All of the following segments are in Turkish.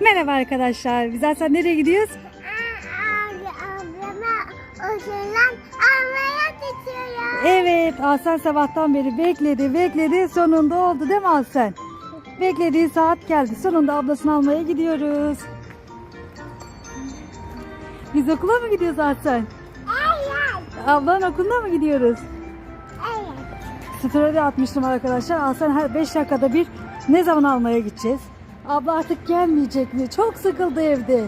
Merhaba arkadaşlar. Güzel sen nereye gidiyoruz? Abi ablama almaya. Evet Aslen sabahtan beri bekledi bekledi sonunda oldu değil mi Aslen? Beklediği saat geldi. Sonunda ablasını almaya gidiyoruz. Biz okula mı gidiyoruz Aslen? Evet. Ablanın okuluna mı gidiyoruz? Evet. Story'de atmıştım arkadaşlar. Aslen her 5 dakikada bir ne zaman almaya gideceğiz? Abla artık gelmeyecek mi? Çok sıkıldı evde.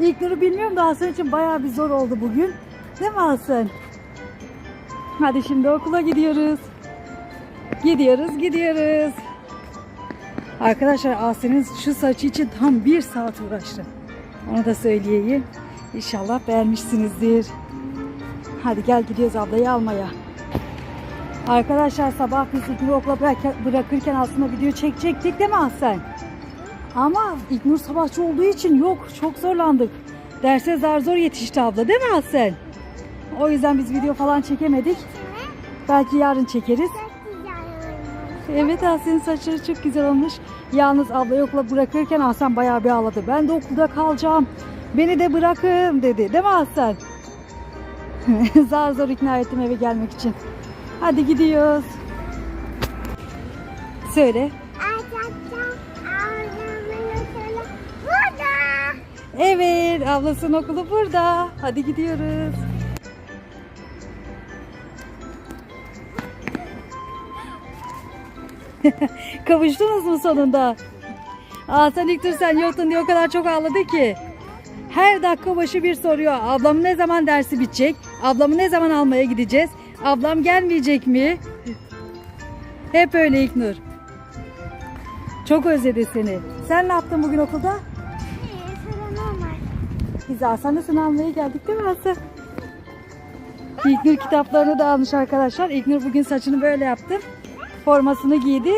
İlkleri bilmiyorum da Aslen için bayağı bir zor oldu bugün. Değil mi Aslen? Hadi şimdi okula gidiyoruz. Gidiyoruz, gidiyoruz. Arkadaşlar Aslen'in şu saçı için tam bir saat uğraştım. Onu da söyleyeyim. İnşallah beğenmişsinizdir. Hadi gel gidiyoruz ablayı almaya. Arkadaşlar sabah biz okula bırak- bırakırken aslında video çekecektik değil mi Ahsen? Ama İlknur sabahçı olduğu için yok çok zorlandık. Derse zar zor yetişti abla değil mi Ahsen? O yüzden biz video falan çekemedik. Belki yarın çekeriz. Evet Ahsen'in saçları çok güzel olmuş. Yalnız ablayı okula bırakırken Ahsen bayağı bir ağladı. Ben de okulda kalacağım. Beni de bırakın dedi. Değil mi Ahsen? zar zor ikna ettim eve gelmek için. Hadi gidiyoruz. Söyle. Arkadaşlar Evet ablasının okulu burada. Hadi gidiyoruz. Kavuştunuz mu sonunda? Aa sen ilk dur sen yoktun diye o kadar çok ağladı ki. Her dakika başı bir soruyor. Ablam ne zaman dersi bitecek? Ablamı ne zaman almaya gideceğiz? Ablam gelmeyecek mi? Hep öyle İlknur. Çok özledi seni. Sen ne yaptın bugün okulda? Biz Hasan'ı almaya geldik değil mi Hasan? İlknur kitaplarını da almış arkadaşlar. İlknur bugün saçını böyle yaptı. Formasını giydi.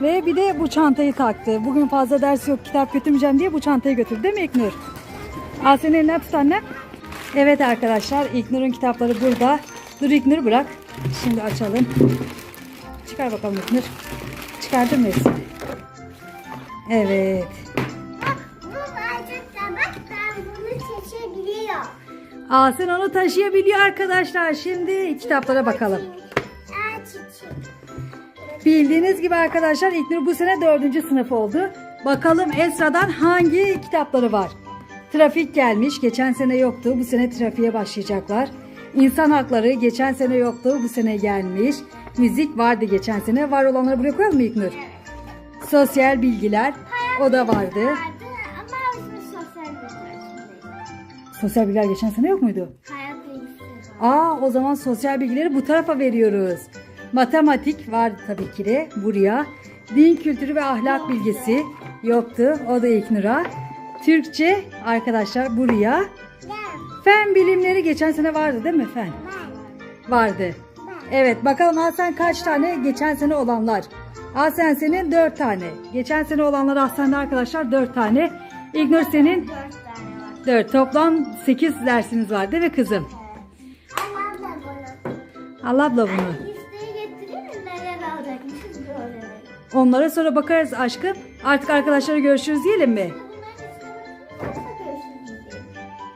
Ve bir de bu çantayı taktı. Bugün fazla ders yok kitap götürmeyeceğim diye bu çantayı götürdü değil mi İlknur? Al senin elinden tut annem. Evet arkadaşlar İlknur'un kitapları burada. Dur İlknur bırak. Şimdi açalım. Çıkar bakalım İlknur. Çıkardın mı? Evet. Seçebiliyorum. Asen onu taşıyabiliyor arkadaşlar. Şimdi kitaplara bakalım. Bildiğiniz gibi arkadaşlar İlknur bu sene dördüncü sınıf oldu. Bakalım Esra'dan hangi kitapları var? Trafik gelmiş. Geçen sene yoktu. Bu sene trafiğe başlayacaklar. İnsan hakları geçen sene yoktu. Bu sene gelmiş. Müzik vardı geçen sene. Var olanları buraya koyalım mı İlknur? Sosyal bilgiler. O da vardı. Vardı Sosyal bilgiler geçen sene yok muydu? Hayat bilgisi. Aa o zaman sosyal bilgileri bu tarafa veriyoruz. Matematik vardı tabii ki de buraya. Din kültürü ve ahlak bilgisi yoktu. O da İlknur'a. Türkçe arkadaşlar buraya. Fen bilimleri geçen sene vardı değil mi fen? Vardı. Evet bakalım Hasan kaç tane geçen sene olanlar. Hasan senin 4 tane. Geçen sene olanlar Hasan'da arkadaşlar 4 tane. İlknur senin. 4. Toplam 8 dersiniz var değil mi kızım? Annem de bunu. Allah abla bunu. Listeyi getireyim mi neler alacakmışız görelim. Onlara sonra bakarız aşkım. Artık arkadaşlara görüşürüz diyelim mi? Bunların görüşürüz.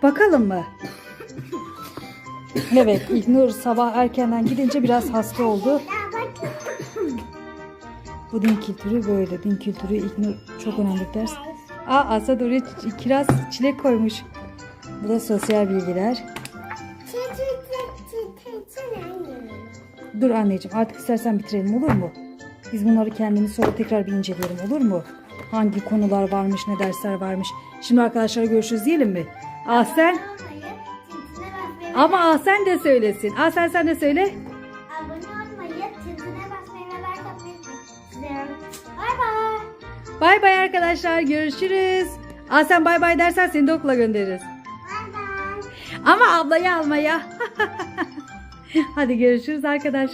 Bakalım mı? Evet İlknur sabah erkenden gidince biraz hasta oldu. Bak. Bu din kültürü böyle. Din kültürü İlknur çok önemli bir ders. Aa Asad oraya kiraz çilek koymuş. Bu da sosyal bilgiler. Dur anneciğim artık istersen bitirelim olur mu? Biz bunları kendimiz sonra tekrar bir inceleyelim olur mu? Hangi konular varmış, ne dersler varmış. Şimdi arkadaşlara görüşürüz diyelim mi? Ahsen ama Ahsen de söylesin. Ahsen sen de söyle. Bay bay arkadaşlar görüşürüz. Ahsen bay bay dersen seni de okula göndeririz. Bay bay. Ama ablayı almaya. Hadi görüşürüz arkadaşlar.